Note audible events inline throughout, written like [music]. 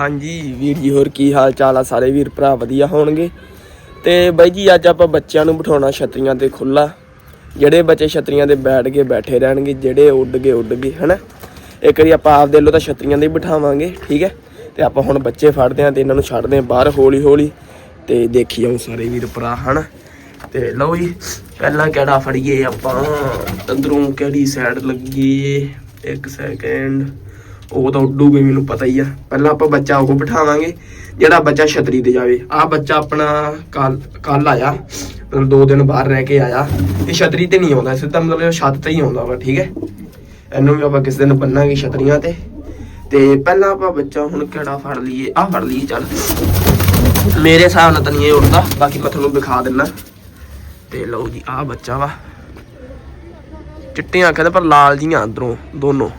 ਹਾਂਜੀ, ਵੀਰ ਜੀ, ਹੋਰ ਕੀ ਹਾਲ ਚਾਲ ਆ ਸਾਰੇ? ਵੀਰ ਭਰਾ ਵਧੀਆ ਹੋਣਗੇ? ਤੇ ਬਾਈ ਜੀ, ਅੱਜ ਆਪਾਂ ਬੱਚਿਆਂ ਨੂੰ ਬਿਠਾਉਣਾ ਛਤਰੀਆਂ ਤੇ ਖੁੱਲਾ ਜਿਹੜੇ ਬੱਚੇ ਛਤਰੀਆਂ ਤੇ ਬੈਠ ਕੇ ਬੈਠੇ ਰਹਿਣਗੇ, ਜਿਹੜੇ ਉੱਡ ਗਏ ਉੱਡ ਗਏ, ਹਨਾ? ਇੱਕ ਵਾਰੀ ਆਪਾਂ ਆਪ ਦੇ ਲੋ ਤਾਂ ਛਤਰੀਆਂ ਤੇ ਹੀ ਬਿਠਾਵਾਂਗੇ, ਠੀਕ ਹੈ? ਤੇ ਆਪਾਂ ਹੁਣ ਬੱਚੇ ਫੜਦੇ ਆਂ ਤੇ ਇਹਨਾਂ ਨੂੰ ਛੱਡਦੇ ਆਂ ਬਾਹਰ ਹੌਲੀ ਹੌਲੀ ਤੇ ਦੇਖੀ ਆਉਂ ਸਾਰੇ ਵੀਰ ਭਰਾ, ਹਨਾ? ਤੇ ਲਓ ਜੀ, ਪਹਿਲਾਂ ਕਿਹੜਾ ਫੜੀਏ ਆਪਾਂ? ਅੰਦਰੋਂ ਕਿਹੜੀ ਸਾਈਡ ਲੱਗੀ? ਇੱਕ ਸੈਕਿੰਡ ਉਹ ਤਾਂ ਉੱਡੂਗੇ, ਮੈਨੂੰ ਪਤਾ ਹੀ ਆ। ਪਹਿਲਾਂ ਆਪਾਂ ਬੱਚਾ ਉਹ ਬਿਠਾਵਾਂਗੇ, ਜਿਹੜਾ ਬੱਚਾ ਛਤਰੀ ਤੇ ਜਾਵੇ। ਆ ਬੱਚਾ ਆਪਣਾ ਕੱਲ ਕੱਲ ਆਇਆ। ਮਤਲਬ ਦੋ ਦਿਨ ਬਾਹਰ ਰਹਿ ਕੇ ਆਇਆ। ਤੇ ਛਤਰੀ ਤੇ ਨਹੀਂ ਆਉਂਦਾ, ਸਿੱਧਾ ਮਤਲਬ ਛੱਤ ਤੇ ਹੀ ਆਉਂਦਾ ਵਾ, ਠੀਕ ਹੈ? ਇਹਨੂੰ ਵੀ ਆਪਾਂ ਕਿਸੇ ਦਿਨ ਬੰਨਾਂਗੇ ਛਤਰੀਆਂ ਤੇ। ਤੇ ਪਹਿਲਾਂ ਆਪਾਂ ਬੱਚਾ ਹੁਣ ਕਿਹੜਾ ਫੜ ਲਈਏ? ਆ ਫੜ ਲਈਏ, ਚੱਲ। ਮੇਰੇ ਹਿਸਾਬ ਨਾਲ ਤਾਂ ਨਹੀਂ ਇਹ ਉੱਡਦਾ, ਬਾਕੀ ਮੈਂ ਤੁਹਾਨੂੰ ਦਿਖਾ ਦਿੰਨਾ। ਤੇ ਲਓ ਜੀ ਆ ਬੱਚਾ ਵਾ। ਚਿੱਟੀਆਂ ਅੱਖਾਂ ਤੇ, ਪਰ ਲਾਲ ਜੀਆਂ ਅੰਦਰੋਂ, ਦੋਨੋਂ।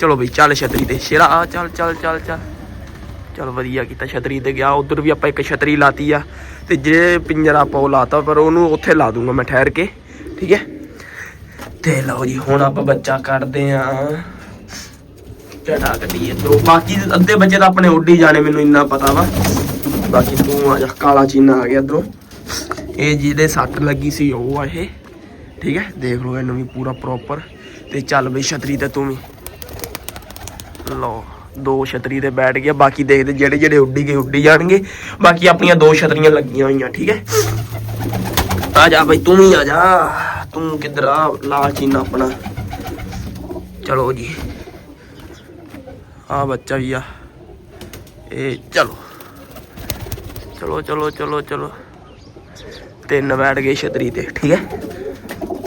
ਚਲੋ ਬਈ, ਚੱਲ ਛਤਰੀ ਤੇ। ਸ਼ੇਰਾ, ਆ, ਚੱਲ ਚੱਲ ਚੱਲ ਚੱਲ। ਚਲ ਵਧੀਆ ਕੀਤਾ ਛਤਰੀ ਤੇ ਗਿਆ। ਉਧਰ ਵੀ ਆਪਾਂ ਇੱਕ ਛਤਰੀ ਲਾਤੀ ਆ। ਤੇ ਜੇ ਪਿੰਜਰਾ ਪਾਉ ਲਾਤਾ, ਪਰ ਉਹਨੂੰ ਉੱਥੇ ਲਾ ਦੂੰਗਾ ਮੈਂ ਠਹਿਰ ਕੇ। ਠੀਕ ਹੈ? ਤੇ ਲਓ ਜੀ, ਹੁਣ ਆਪਾਂ ਬੱਚਾ ਕੱਢਦੇ ਆ। ਕਿਹੜਾ ਕੱਢੀਏ ਦੋ। ਬਾਕੀ ਅੱਧੇ ਬੱਚੇ ਤਾਂ ਆਪਣੇ ਉੱਡ ਜਾਣੇ, ਮੈਨੂੰ ਇੰਨਾ ਪਤਾ ਵਾ। ਬਾਕੀ ਤੂੰ ਆ ਜਾ, ਕਾਲਾ ਚੀਨਾ ਆ ਗਿਆ ਇਧਰੋਂ। ਇਹ ਜਿਹਦੇ ਸੱਟ ਲੱਗੀ ਸੀ, ਉਹ ਆ ਇਹ। ਠੀਕ ਹੈ? ਦੇਖ ਲਓ, ਇਹਨੂੰ ਵੀ ਪੂਰਾ ਪ੍ਰੋਪਰ ਤੇ ਚੱਲ ਬਈ, ਛਤਰੀ ਤੇ ਤੂੰ ਵੀ। ਲਓ, ਦੋ ਛਤਰੀ ਤੇ ਬੈਠ ਗਿਆ, ਬਾਕੀ ਦੇਖਦੇ ਜਿਹੜੇ ਜਿਹੜੇ ਉੱਡੀ ਗਏ, ਉੱਡੀ ਜਾਣਗੇ। ਬਾਕੀ ਆਪਣੀਆਂ ਦੋ ਛਤਰੀਆਂ ਲੱਗੀਆਂ ਹੋਈਆਂ, ਠੀਕ ਹੈ? ਆ ਜਾ ਬਈ, ਤੂੰ ਵੀ ਆ ਜਾ। ਤੂੰ ਕਿੱਧਰ ਆ? ਲਾਲ ਚੀਨਾ ਆਪਣਾ। ਚਲੋ ਜੀ। ਆ ਬੱਚਾ ਵੀ ਆ। ਇਹ ਚਲੋ। ਚਲੋ ਚਲੋ ਚਲੋ ਚਲੋ। ਤਿੰਨ ਬੈਠ ਗਏ ਛਤਰੀ ਤੇ, ਠੀਕ ਹੈ?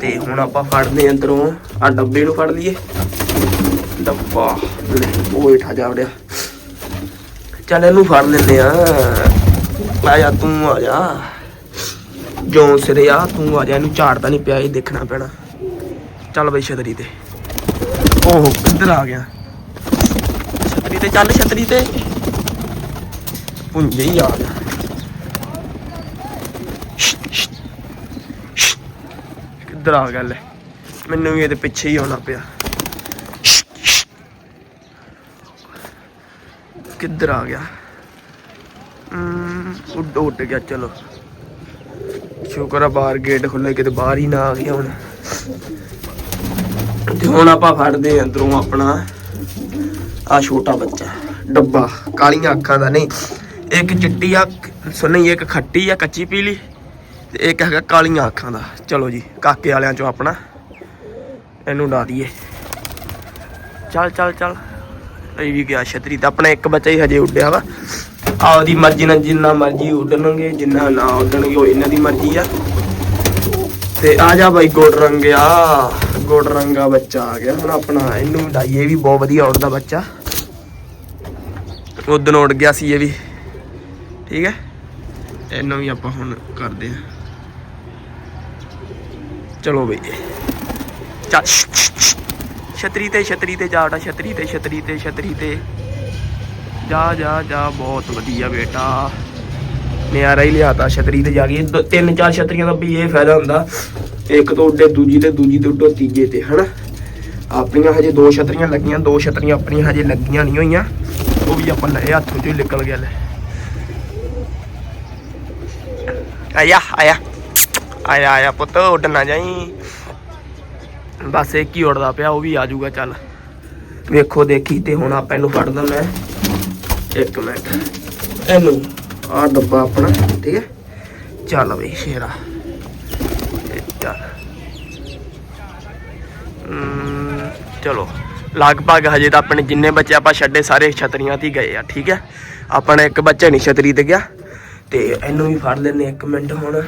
ਤੇ ਹੁਣ ਆਪਾਂ ਫੜਦੇ ਅੰਦਰੋਂ। ਆ ਡੱਬੇ ਨੂੰ ਫੜ ਲਈਏ। ਡੱਬਾ ਲੈ, ਉਹ ਹੇਠਾਂ ਜਾ ਵੜਿਆ। ਚੱਲ ਇਹਨੂੰ ਫੜ ਲੈਂਦੇ ਆ। ਆ ਜਾ ਤੂੰ ਆ ਜਾ। ਜੋਂ ਸਿਰੇ ਆ ਤੂੰ ਆ ਜਾ। ਇਹਨੂੰ ਝਾੜਦਾ ਨਹੀਂ ਪਿਆ ਇਹ ਦੇਖਣਾ ਪੈਣਾ। ਚੱਲ ਬਈ ਛਤਰੀ ਤੇ। ਓਹ ਕਿੱਧਰ ਆ ਗਿਆ। ਛਤਰੀ ਤੇ ਚੱਲ ਛਤਰੀ ਤੇ। ਪੁੰਜੇ ਹੀ ਆ ਗਿਆ। ਕਿੱਧਰ ਆ ਗਿਆ ਲੈ? ਮੈਨੂੰ ਵੀ ਇਹਦੇ ਪਿੱਛੇ ਹੀ ਆਉਣਾ ਪਿਆ। ਕਿੱਧਰ ਆ ਗਿਆ? ਹਮ, ਉੱਡ ਉੱਡ ਗਿਆ ਚਲੋ। ਸ਼ੁਕਰ ਆ ਬਾਹਰ ਗੇਟ ਖੁੱਲੇ ਕਿਤੇ ਬਾਹਰ ਹੀ ਨਾ ਆ ਗਿਆ ਹੁਣ। ਤੇ ਹੁਣ ਆਪਾਂ ਫੜਦੇ ਆਂ ਅੰਦਰੋਂ ਆਪਣਾ ਆ ਛੋਟਾ ਬੱਚਾ ਡੱਬਾ ਕਾਲੀਆਂ ਅੱਖਾਂ ਦਾ। ਨਹੀਂ ਇੱਕ ਚਿੱਟੀ ਅੱਖ ਸੁਣੀ ਇੱਕ ਖੱਟੀ ਆ ਕੱਚੀ ਪੀਲੀ ਤੇ ਇੱਕ ਹੈਗਾ ਕਾਲੀਆਂ ਅੱਖਾਂ ਦਾ। ਚਲੋ ਜੀ ਕਾਕੇ ਵਾਲਿਆਂ ਚੋਂ ਆਪਣਾ। ਇਹਨੂੰ ਡਾ ਦਈਏ। ਚੱਲ ਚੱਲ ਚੱਲ। ਇਹ ਵੀ ਗਿਆ ਛਤਰੀ ਤਾਂ, ਆਪਣਾ ਇੱਕ ਬੱਚਾ ਹੀ ਹਜੇ ਉੱਡਿਆ ਵਾ। ਆਪਦੀ ਮਰਜ਼ੀ ਨਾਲ ਜਿੰਨਾ ਮਰਜ਼ੀ ਉੱਡਣਗੇ, ਜਿੰਨਾ ਨਾ ਉੱਡਣਗੇ, ਉਹ ਇਹਨਾਂ ਦੀ ਮਰਜ਼ੀ ਆ। ਤੇ ਆ ਜਾ ਬਾਈ ਗੋਡ ਰੰਗਿਆ ਗੋਡ ਰੰਗਾ ਬੱਚਾ ਆ ਗਿਆ। ਹੁਣ ਆਪਣਾ ਇਹਨੂੰ ਡਾਈਏ ਵੀ ਬਹੁਤ ਵਧੀਆ ਉੱਡਦਾ ਬੱਚਾ। ਉਦੋਂ ਉੱਡ ਗਿਆ ਸੀ ਇਹ ਵੀ। ਠੀਕ ਹੈ? ਇਹਨੂੰ ਵੀ ਆਪਾਂ ਹੁਣ ਕਰਦੇ ਆ ਚਲੋ ਬਈ। ਚੱਲ ਛਤਰੀ ਤੇ ਛਤਰੀ ਤੇ ਜਾ ਉਡਾ ਛਤਰੀ ਤੇ ਛਤਰੀ ਤੇ ਛਤਰੀ ਤੇ। ਜਾ ਜਾ ਜਾ, ਬਹੁਤ ਵਧੀਆ ਬੇਟਾ। ਨਿਆਰਾ ਹੀ ਲਿਆਤਾ, ਛਤਰੀ ਤੇ ਜਾ ਕੇ। ਤਿੰਨ, ਚਾਰ ਛਤਰੀਆਂ ਦਾ ਵੀ ਇਹ ਫਾਇਦਾ ਹੁੰਦਾ। ਇੱਕ ਤੋਂ ਉੱਡੇ, ਦੂਜੀ ਤੇ, ਦੂਜੀ ਤੋਂ ਉੱਡੋ ਤੀਜੇ ਤੇ, ਹਨਾ? ਆਪਣੀਆਂ ਹਜੇ ਦੋ ਛਤਰੀਆਂ ਲੱਗੀਆਂ, ਦੋ ਛਤਰੀਆਂ ਆਪਣੀਆਂ ਹਜੇ ਲੱਗੀਆਂ ਨਹੀਂ ਹੋਈਆਂ। ਉਹ ਵੀ ਆਪਾਂ ਲਏ ਹੱਥੋਂ ਚੋਂ ਨਿਕਲ ਗਿਆ ਲੈ। ਆਇਆ ਆਇਆ। ਆਇਆ ਆਇਆ ਪੁੱਤ, ਉੱਡ ਨਾ ਜਾਈ। ਬਸ ਇੱਕ ਹੀ ਉੜਦਾ ਪਿਆ, ਉਹ ਵੀ ਆ ਜਾਊਗਾ, ਚੱਲ। ਵੇਖੋ, ਦੇਖੀ ਤੇ ਹੁਣ ਆਪਾਂ ਇਹਨੂੰ ਫੜਦਾ ਮੈਂ। ਇੱਕ ਮਿੰਟ। ਇਹਨੂੰ ਆ ਡੱਬਾ ਆਪਣਾ, ਠੀਕ ਹੈ? ਚੱਲ ਬਈ, ਸ਼ੇਰਾ। ਚੱਲ। ਚਲੋ। ਲਗਭਗ ਹਜੇ ਤਾਂ ਆਪਣੇ ਜਿੰਨੇ ਬੱਚੇ ਆਪਾਂ ਛੱਡੇ, ਸਾਰੇ ਛਤਰੀਆਂ ਤੇ ਗਏ ਆ, ਠੀਕ ਹੈ? ਆਪਣਾ ਇੱਕ ਬੱਚਾ ਨਹੀਂ ਛਤਰੀ ਤੇ ਗਿਆ। ਤੇ ਇਹਨੂੰ ਵੀ ਫੜ ਲੈਨੇ ਇੱਕ ਮਿੰਟ ਹੁਣ।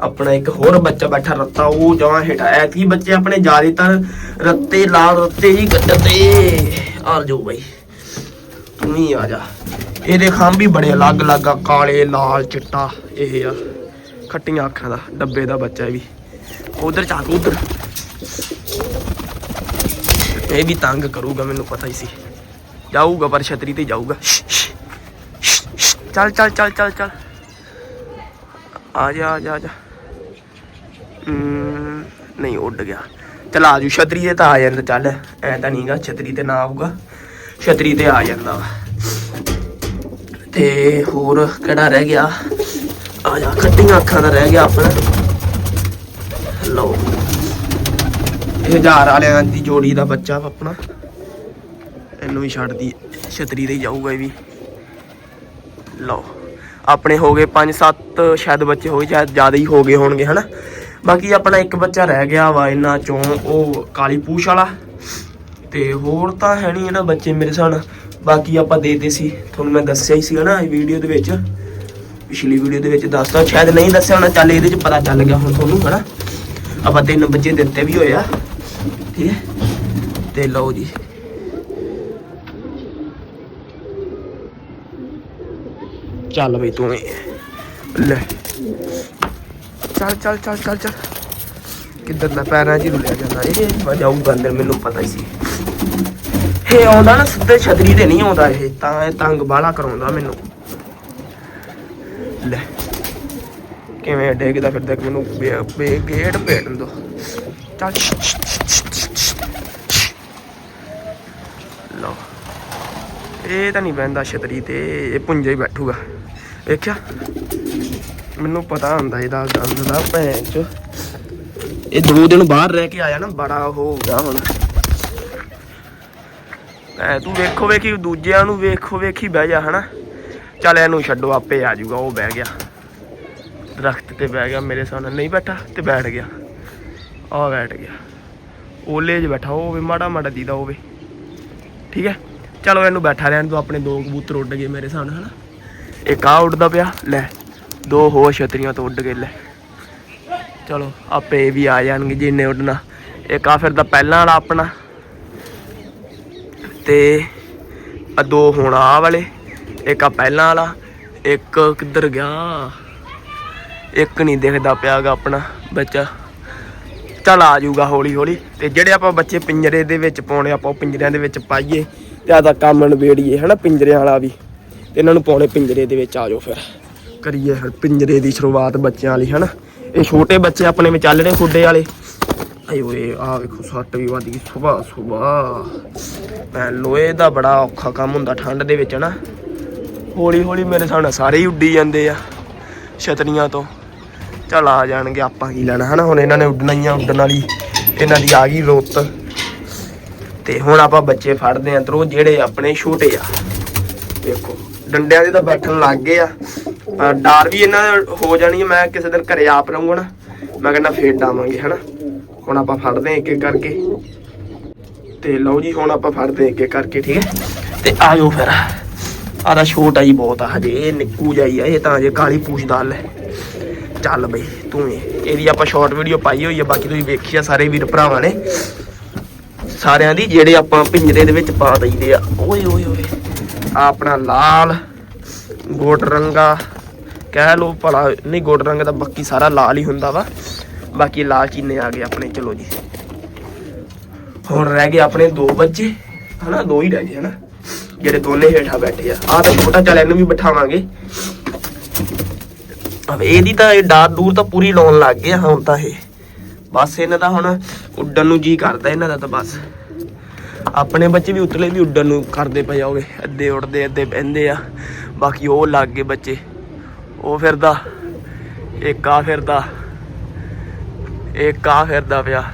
ਆਪਣਾ ਇੱਕ ਹੋਰ ਬੱਚਾ ਬੈਠਾ ਰੱਤਾ, ਉਹ ਜਮਾਂ ਹੇਠ। ਐਤਕੀ ਬੱਚੇ ਆਪਣੇ ਜ਼ਿਆਦਾਤਰ ਰੱਤੇ, ਲਾਲ ਰੱਤੇ ਹੀ ਕੱਟਦੇ ਆ ਜਾਓ ਬਾਈ। ਤੂੰ ਹੀ ਆ ਜਾ। ਇਹਦੇ ਖਾਂ ਵੀ ਬੜੇ ਅਲੱਗ ਅਲੱਗ ਆ, ਕਾਲੇ, ਲਾਲ, ਚਿੱਟਾ, ਇਹ ਆ। ਖੱਟੀਆਂ ਅੱਖਾਂ ਦਾ, ਡੱਬੇ ਦਾ ਬੱਚਾ ਇਹ ਵੀ। ਉਧਰ ਚੱਕ ਉਧਰ। ਇਹ ਵੀ ਤੰਗ ਕਰੂਗਾ, ਮੈਨੂੰ ਪਤਾ ਹੀ ਸੀ। ਜਾਊਗਾ, ਪਰ ਛਤਰੀ ਤੇ ਜਾਊਗਾ। ਚੱਲ ਚੱਲ ਚੱਲ ਚੱਲ ਚੱਲ। ਆ ਜਾ ਆ ਜਾ ਆ ਜਾ। ਨਹੀਂ, ਉੱਡ ਗਿਆ। ਚਲ ਆ ਜੂ ਛਤਰੀ ਤੇ ਤਾਂ ਆ ਜਾਂਦਾ। ਚੱਲ, ਐ ਤਾਂ ਨਹੀਂਗਾ ਛਤਰੀ ਤੇ ਨਾ ਆਊਗਾ। ਛਤਰੀ ਤੇ ਆ ਜਾਂਦਾ ਵਾ। ਤੇ ਹੋਰ ਕਿਹੜਾ ਰਹਿ ਗਿਆ? ਆ ਜਾ, ਖੱਟੀਆਂ ਅੱਖਾਂ ਦਾ ਰਹਿ ਗਿਆ ਆਪਣਾ। ਲਓ। ਇਹ ਹਜ਼ਾਰ ਵਾਲਿਆਂ ਦੀ ਜੋੜੀ ਦਾ ਬੱਚਾ ਵਾ ਆਪਣਾ। ਇਹਨੂੰ ਵੀ ਛੱਡਦੀ ਛਤਰੀ ਤੇ ਜਾਊਗਾ ਇਹ ਵੀ। ਲਓ। ਆਪਣੇ ਹੋ ਗਏ 5-7 ਸ਼ਾਇਦ ਬੱਚੇ ਹੋਏ ਜਾਂ ਜ਼ਿਆਦਾ ਹੀ ਹੋ ਗਏ ਹੋਣਗੇ, ਹਨਾ? ਬਾਕੀ ਆਪਣਾ ਇੱਕ ਬੱਚਾ ਰਹਿ ਗਿਆ ਵਾ ਇਹਨਾਂ ਚੋਂ, ਉਹ ਕਾਲੀ ਪੂਛ ਵਾਲਾ। ਤੇ ਹੋਰ ਤਾਂ ਹੈ ਨਹੀਂ ਇਹਨਾਂ ਬੱਚੇ ਮੇਰੇ ਸਾਨ ਬਾਕੀ ਆਪਾਂ ਦੇਤੇ ਸੀ, ਤੁਹਾਨੂੰ ਮੈਂ ਦੱਸਿਆ ਹੀ ਸੀਗਾ ਨਾ ਵੀਡੀਓ ਦੇ ਵਿੱਚ। ਪਿਛਲੀ ਵੀਡੀਓ ਦੇ ਵਿੱਚ ਦੱਸਤਾ, ਸ਼ਾਇਦ ਨਹੀਂ ਦੱਸਿਆ ਹੋਣਾ, ਚੱਲ ਇਹਦੇ ਚ ਪਤਾ ਚੱਲ ਗਿਆ ਹੁਣ ਤੁਹਾਨੂੰ ਹਨਾ। ਆਪਾਂ ਤਿੰਨ ਬੱਚੇ ਦਿੱਤੇ ਵੀ ਹੋਏ ਆ, ਠੀਕ ਹੈ। ਤੇ ਲਓ ਜੀ। ਚੱਲ ਬਈ ਤੂੰ ਲੈ। ਚੱਲ ਚੱਲ ਚੱਲ ਚੱਲ ਚੱਲ। ਕਿੱਧਰ ਦਾ ਪੈਰਾਂ 'ਚ ਹੀ ਰੁਲਿਆ ਜਾਂਦਾ ਇਹ? ਵਜਾਊਗਾ ਅੰਦਰ ਮੈਨੂੰ ਪਤਾ ਹੀ ਸੀ। ਇਹ ਆਉਂਦਾ ਨਾ ਸਿੱਧੇ ਛਤਰੀ ਤੇ ਨਹੀਂ ਆਉਂਦਾ ਇਹ, ਤਾਂ ਇਹ ਤੰਗ ਬਾਲਾ ਕਰਾਉਂਦਾ ਮੈਨੂੰ। ਲੈ, ਕਿਵੇਂ ਡੇਗਦਾ ਫਿਰਦਾ ਕਿ ਮੈਨੂੰ ਗੇਟ ਭੇੜਨ ਦੋ। ਚੱਲ। ਲਓ, ਇਹ ਤਾਂ ਨਹੀਂ ਬਹਿੰਦਾ ਛਤਰੀ ਤੇ, ਇਹ ਪੁੰਜਾ ਹੀ ਬੈਠੂਗਾ। ਵੇਖਿਆ? ਮੈਨੂੰ ਪਤਾ ਹੁੰਦਾ ਇਹਦਾ ਗੰਦ ਦਾ ਭੈਣ ਚ। ਇਹ ਦੋ ਦਿਨ ਬਾਹਰ ਰਹਿ ਕੇ ਆਇਆ ਨਾ। ਬੜਾ ਉਹ ਹੋ ਗਿਆ ਹੁਣ। ਐ ਤੂੰ ਵੇਖੋ ਵੇਖੀ ਦੂਜਿਆਂ ਨੂੰ ਵੇਖੋ ਵੇਖੀ ਬਹਿ ਜਾ ਹਨਾ। ਚੱਲ ਇਹਨੂੰ ਛੱਡੋ ਆਪੇ ਆ ਜਾਊਗਾ ਉਹ ਬਹਿ ਗਿਆ। ਦਰਖਤ ਤੇ ਬਹਿ ਗਿਆ ਮੇਰੇ ਸਾਹਮਣੇ ਨਹੀਂ ਬੈਠਾ ਤੇ ਬੈਠ ਗਿਆ। ਆ ਬੈਠ ਗਿਆ। ਓਲੇ 'ਚ ਬੈਠਾ ਉਹ ਵੀ ਮਾੜਾ ਮਾੜਾ ਦੀਦਾ ਹੋਵੇ। ਠੀਕ ਹੈ ਚਲੋ ਇਹਨੂੰ ਬੈਠਾ ਰਹਿਣ ਦੋ ਆਪਣੇ ਦੋ ਕਬੂਤਰ ਉੱਡ ਗਏ ਮੇਰੇ ਸਾਹਮਣੇ ਹਨਾ। ਇੱਕ ਆ ਉੱਡਦਾ ਪਿਆ ਲੈ। ਦੋ ਹੋਰ ਛਤਰੀਆਂ ਤੋਂ ਉੱਡ ਗਏ ਲੈ। ਚਲੋ, ਆਪੇ ਇਹ ਵੀ ਆ ਜਾਣਗੇ ਜਿੰਨੇ ਉੱਡਣਾ। ਇੱਕ ਆ ਫਿਰ ਦਾ ਪਹਿਲਾਂ ਵਾਲਾ ਆਪਣਾ। ਤੇ ਆ ਦੋ ਹੁਣ ਆ ਵਾਲੇ, ਇੱਕ ਆ ਪਹਿਲਾਂ ਵਾਲਾ, ਇੱਕ ਕਿੱਧਰ ਗਿਆ? ਇੱਕ ਨਹੀਂ ਦਿਖਦਾ ਪਿਆਗਾ ਆਪਣਾ ਬੱਚਾ। ਚੱਲ ਆ ਜਾਊਗਾ ਹੌਲੀ ਹੌਲੀ। ਤੇ ਜਿਹੜੇ ਆਪਾਂ ਬੱਚੇ ਪਿੰਜਰੇ ਦੇ ਵਿੱਚ ਪਾਉਣੇ, ਆਪਾਂ ਉਹ ਪਿੰਜਰਿਆਂ ਦੇ ਵਿੱਚ ਪਾਈਏ ਤੇ ਆਦਾ ਕੰਮ ਨਵੇੜੀਏ ਹਨਾ, ਪਿੰਜਰਿਆਂ ਵਾਲਾ ਵੀ। ਤੇ ਇਹਨਾਂ ਨੂੰ ਪਾਉਣੇ ਪਿੰਜਰੇ ਦੇ ਵਿੱਚ ਆ ਜਾਓ ਫਿਰ। ਕਰੀਏ ਫਿਰ ਪਿੰਜਰੇ ਦੀ ਸ਼ੁਰੂਆਤ ਬੱਚਿਆਂ ਲਈ ਹਨਾ? ਇਹ ਛੋਟੇ ਬੱਚੇ ਆਪਣੇ ਵਿੱਚ ਚੱਲ ਰਹੇ ਖੁੱਡੇ ਵਾਲੇ। ਆਏ ਓਏ ਆ ਵੇਖੋ, ਸੱਟ ਵੀ ਵੱਧ ਗਈ ਸੁਬਾ ਸੁਬਾ ਮੈਂ ਲੋਹੇ ਦਾ ਬੜਾ ਔਖਾ ਕੰਮ ਹੁੰਦਾ ਠੰਡ ਦੇ ਵਿੱਚ ਨਾ ਹੌਲੀ ਹੌਲੀ ਮੇਰੇ ਸਾਹਮਣੇ ਸਾਰੇ ਹੀ ਉੱਡੀ ਜਾਂਦੇ ਆ ਛਤਰੀਆਂ ਤੋਂ। ਚੱਲ ਆ ਜਾਣਗੇ, ਆਪਾਂ ਕੀ ਲੈਣਾ, ਹਨਾ? ਹੁਣ ਇਹਨਾਂ ਨੇ ਉੱਡਣਾ ਹੀ ਆ, ਉੱਡਣ ਵਾਲੀ, ਇਹਨਾਂ ਦੀ ਆ ਗਈ ਰੁੱਤ। ਤੇ ਹੁਣ ਆਪਾਂ ਬੱਚੇ ਫੜਦੇ ਆਂ ਤਰੋ ਜਿਹੜੇ ਆਪਣੇ ਛੋਟੇ ਆ। ਵੇਖੋ, ਡੰਡਿਆਂ ਦੇ ਤਾਂ ਬੈਠਣ ਲੱਗ ਗਏ ਆ। ਪਰ ਡਰ ਵੀ ਇਹਨਾਂ ਦਾ ਹੋ ਜਾਣੀ ਆ, ਮੈਂ ਕਿਸੇ ਦਿਨ ਘਰੇ ਆਪ ਰਹੂੰਗਾ ਨਾ, ਮੈਂ ਕਹਿੰਦਾ ਫੇਰ ਡਾਵਾਂਗੇ, ਹਨਾ? ਹੁਣ ਆਪਾਂ ਫੜਦੇ ਹਾਂ ਇੱਕ ਇੱਕ ਕਰਕੇ। ਤੇ ਲਓ ਜੀ, ਹੁਣ ਆਪਾਂ ਫੜਦੇ ਹਾਂ ਇੱਕ ਇੱਕ ਕਰਕੇ, ਠੀਕ ਹੈ? ਤੇ ਆਜੋ ਫਿਰ। ਆਦਾ ਛੋਟਾ ਹੀ ਬਹੁਤ ਆ ਹਜੇ, ਇਹ ਨਿੱਕੂ ਜਾਈ ਆ, ਇਹ ਤਾਂ ਹਜੇ ਕਾਲੀ ਪੂਛਦਾ ਲੈ ਚੱਲ ਬਈ, ਤੂੰ ਇਹਦੀ ਆਪਾਂ ਸ਼ਾਰਟ ਵੀਡੀਓ ਪਾਈ ਹੋਈ ਆ, ਬਾਕੀ ਤੁਸੀਂ ਵੇਖੀ ਆ, ਸਾਰੇ ਵੀਰ ਭਰਾਵਾਂ ਨੇ। ਸਾਰਿਆਂ ਦੀ, ਜਿਹੜੇ ਆਪਾਂ ਪਿੰਜਰੇ ਦੇ ਵਿੱਚ ਪਾ ਦਈਦੇ ਆ। ਓਏ ਓਏ ਓਏ। ਆ ਆਪਣਾ ਲਾਲ, ਗੋਟ ਰੰਗਾ ਕਹਿ ਲੋ ਭਲਾ, ਨਹੀਂ ਗੋਟ ਰੰਗ ਦਾ ਬਾਕੀ ਸਾਰਾ ਲਾਲ ਹੀ ਹੁੰਦਾ ਵਾ। ਬਾਕੀ ਲਾਲ ਚੀਨੇ ਆ ਗਏ ਆਪਣੇ, ਚਲੋ ਜੀ। ਹੁਣ ਰਹਿ ਗਏ ਆਪਣੇ ਦੋ ਬੱਚੇ, ਹਨਾ, ਦੋ ਹੀ ਰਹਿ ਗਏ, ਹਨਾ। ਜਿਹੜੇ ਦੋਨੇ ਹੇਠਾਂ ਬੈਠੇ ਆ। ਆ ਤਾਂ ਛੋਟਾ ਚੱਲ, ਇਹਨੂੰ ਵੀ ਬਿਠਾਵਾਂਗੇ। ਅਬ ਇਹਦੀ ਤਾਂ ਇਹ ਡਾਰ ਦੂਰ ਤਾਂ ਪੂਰੀ ਲਾਉਣ ਲੱਗ ਗਿਆ ਹੁਣ ਤਾਂ ਇਹ। ਬਸ ਇਹਨਾਂ ਦਾ ਹੁਣ ਉੱਡਣ ਨੂੰ ਜੀ ਕਰਦਾ ਇਹਨਾਂ ਦਾ ਤਾਂ ਬਸ। ਆਪਣੇ ਬੱਚੇ ਵੀ ਉਤਲੇ ਵੀ ਉੱਡਣ ਨੂੰ ਕਰਦੇ ਪਏ ਆਓਗੇ ਅੱਧੇ ਉੱਡਦੇ, ਅੱਧੇ ਬਹਿੰਦੇ ਆ। ਬਾਕੀ ਉਹ ਲੱਗ ਗਏ ਬੱਚੇ। ਉਹ ਫਿਰਦਾ, ਇੱਕ ਆ ਫਿਰਦਾ, ਇੱਕ ਆ ਫਿਰਦਾ ਪਿਆ,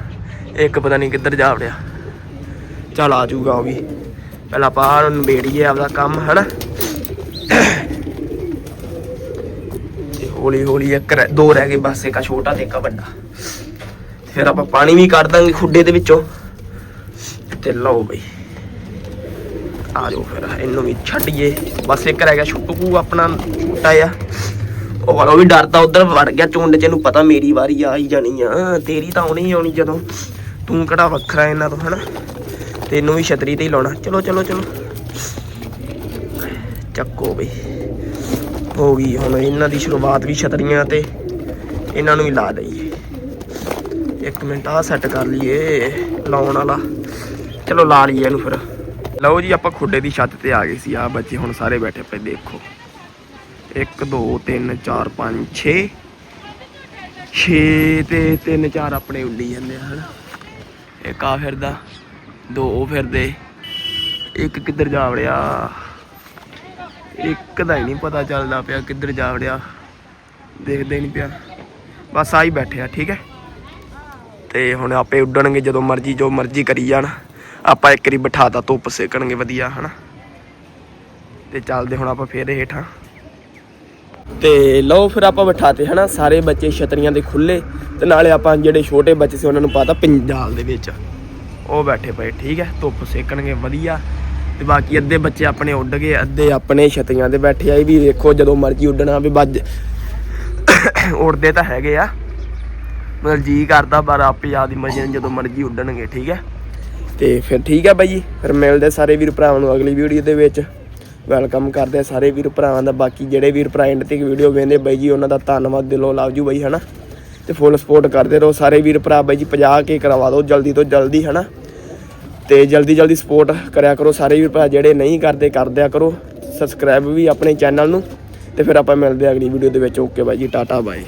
ਇੱਕ ਪਤਾ ਨਹੀਂ ਕਿੱਧਰ ਜਾ ਵੜਿਆ। ਚੱਲ ਆ ਜੂਗਾ ਉਹ ਵੀ। ਪਹਿਲਾਂ ਆਪਾਂ ਨਵੇੜੀਏ ਆਪਦਾ ਕੰਮ, ਹਨਾ? ਤੇ ਹੌਲੀ ਹੌਲੀ ਇੱਕ ਰਹਿ- ਦੋ ਰਹਿ ਗਏ, ਬਸ ਇੱਕ ਛੋਟਾ ਤੇ ਇੱਕ ਵੱਡਾ। ਫਿਰ ਆਪਾਂ ਪਾਣੀ ਵੀ ਕੱਢ ਦਾਂਗੇ ਖੁੱਡੇ ਦੇ ਵਿੱਚੋਂ। ਤੇ ਲਓ ਬਈ, ਆ ਜਾਓ ਫਿਰ, ਇਹਨੂੰ ਵੀ ਛੱਡੀਏ। ਬਸ ਇੱਕ ਰਹਿ ਗਿਆ, ਛੁੱਟੂ ਆਪਣਾ, ਛੋਟਾ ਆ ਉਹ ਵਾਲਾ ਵੀ ਡਰਦਾ ਉਧਰ ਵੜ ਗਿਆ, ਚੁੰਡ ਚ ਇਹਨੂੰ ਪਤਾ ਮੇਰੀ ਵਾਰੀ ਆ ਹੀ ਜਾਣੀ ਆ। ਤੇਰੀ ਤਾਂ ਆਉਣੀ ਆਉਣੀ ਜਦੋਂ। ਤੂੰ ਕਿਹੜਾ ਵੱਖਰਾ ਇਹਨਾਂ ਤੋਂ, ਹਨਾ? ਤੈਨੂੰ ਵੀ ਛਤਰੀ ਤੇ ਹੀ ਲਾਉਣਾ। ਚਲੋ ਚਲੋ ਚਲੋ। ਚੱਕੋ ਬਈ। ਹੋ ਗਈ ਹੁਣ, ਇਹਨਾਂ ਦੀ ਸ਼ੁਰੂਆਤ ਵੀ ਛਤਰੀਆਂ ਤੇ ਇਹਨਾਂ ਨੂੰ ਹੀ ਲਾ ਦਈਏ। ਇੱਕ ਮਿੰਟ ਆ ਸੈੱਟ ਕਰ ਲਈਏ, ਲਾਉਣ ਵਾਲਾ। ਚਲੋ, ਲਾ ਲਈਏ ਇਹਨੂੰ ਫਿਰ। ਲਓ ਜੀ, ਆਪਾਂ ਖੁੱਡੇ ਦੀ ਛੱਤ ਤੇ ਆ ਗਏ ਸੀ। ਆ ਬੱਚੇ ਹੁਣ ਸਾਰੇ ਬੈਠੇ ਪਏ, ਦੇਖੋ। 1 2 3 4 5 6 6 ਤੇ 3 4 ਆਪਣੇ ਉੱਡੀ ਜਾਂਦੇ ਆ, ਹਨਾ? ਇੱਕ ਆ ਫਿਰਦਾ, ਦੋ ਉਹ ਫਿਰਦੇ। ਇੱਕ ਕਿੱਧਰ ਜਾ ਵੜਿਆ? ਇੱਕ ਦਾ ਹੀ ਨਹੀਂ ਪਤਾ ਚੱਲਦਾ ਪਿਆ ਕਿੱਧਰ ਜਾ ਵੜਿਆ। ਦੇਖਦੇ ਨਹੀਂ ਪਿਆ। ਬਸ ਆ ਹੀ ਬੈਠੇ ਠੀਕ ਹੈ? ਤੇ ਹੁਣ ਆਪੇ ਉੱਡਣਗੇ ਜਦੋਂ ਮਰਜ਼ੀ, ਜੋ ਮਰਜ਼ੀ ਕਰੀ ਜਾਣ। ਆਪਾਂ ਇੱਕ ਵਾਰੀ ਬਿਠਾਤਾ, ਧੁੱਪ ਸੇਕਣਗੇ ਵਧੀਆ, ਹਨਾ? ਤੇ ਚੱਲਦੇ ਹੁਣ ਆਪਾਂ ਫੇਰ ਹੇਠਾਂ। ਤੇ ਲਓ ਫਿਰ ਆਪਾਂ ਬਿਠਾਤੇ, ਹਨਾ? ਸਾਰੇ ਬੱਚੇ ਛਤਰੀਆਂ ਦੇ ਖੁੱਲੇ ਤੇ ਨਾਲੇ ਆਪਾਂ ਜਿਹੜੇ ਛੋਟੇ ਬੱਚੇ ਸੀ, ਉਹਨਾਂ ਨੂੰ ਪਾਤਾ ਪਿੰਜਾਲ ਦੇ ਵਿੱਚ। ਉਹ ਬੈਠੇ ਪਏ, ਠੀਕ ਹੈ? ਧੁੱਪ ਸੇਕਣਗੇ, ਵਧੀਆ। ਤੇ ਬਾਕੀ ਅੱਧੇ ਬੱਚੇ ਆਪਣੇ ਉੱਡ ਗਏ, ਅੱਧੇ ਆਪਣੇ ਛਤਰੀਆਂ ਤੇ ਬੈਠੇ ਆਈ ਵੀ ਦੇਖੋ ਜਦੋਂ ਮਰਜ਼ੀ ਉੱਡਣਾ ਵੀ ਵੱਜ [coughs] ਉੱਡਦੇ ਤਾਂ ਹੈਗੇ ਆ। ਮਤਲਬ ਜੀ ਕਰਦਾ, ਪਰ ਆਪੇ ਯਾਦ ਹੀ ਮਰਜ਼ੀ ਜਦੋਂ ਮਰਜ਼ੀ ਉੱਡਣਗੇ, ਠੀਕ ਹੈ? ਤੇ ਫਿਰ ਠੀਕ ਹੈ ਬਾਈ ਜੀ, ਫਿਰ ਮਿਲਦੇ ਸਾਰੇ ਵੀਰ ਭਰਾਵਾਂ ਨੂੰ ਅਗਲੀ ਵੀਡੀਓ ਦੇ ਵਿੱਚ। ਵੈਲਕਮ ਕਰਦੇ ਆ ਸਾਰੇ ਵੀਰ ਭਰਾਵਾਂ ਦਾ। ਬਾਕੀ ਜਿਹੜੇ ਵੀਰ ਭਰਾ ਐਂਡ ਤੱਕ ਵੀਡੀਓ ਵੇਖਦੇ, ਬਾਈ ਜੀ, ਉਹਨਾਂ ਦਾ ਧੰਨਵਾਦ ਦਿਲੋਂ ਲਵ ਜੂ ਬਾਈ, ਹਨਾ? ਤੇ ਫੁੱਲ ਸਪੋਰਟ ਕਰਦੇ ਰਹੋ। ਸਾਰੇ ਵੀਰ ਭਰਾ, ਬਾਈ ਜੀ 50 ਕੇ ਕਰਵਾ ਦਿਓ ਜਲਦੀ ਤੋਂ ਜਲਦੀ, ਹਨਾ? ਤੇ ਜਲਦੀ ਜਲਦੀ ਸਪੋਰਟ ਕਰਿਆ ਕਰੋ ਸਾਰੇ ਵੀਰ ਭਰਾ। ਜਿਹੜੇ ਨਹੀਂ ਕਰਦੇ, ਕਰਦਿਆ ਕਰੋ। ਸਬਸਕ੍ਰਾਈਬ ਵੀ ਆਪਣੇ ਚੈਨਲ ਨੂੰ। ਤੇ ਫਿਰ ਆਪਾਂ ਮਿਲਦੇ ਆ ਅਗਲੀ ਵੀਡੀਓ ਦੇ ਵਿੱਚ। ਓਕੇ ਬਾਈ ਜੀ, ਟਾਟਾ ਬਾਏ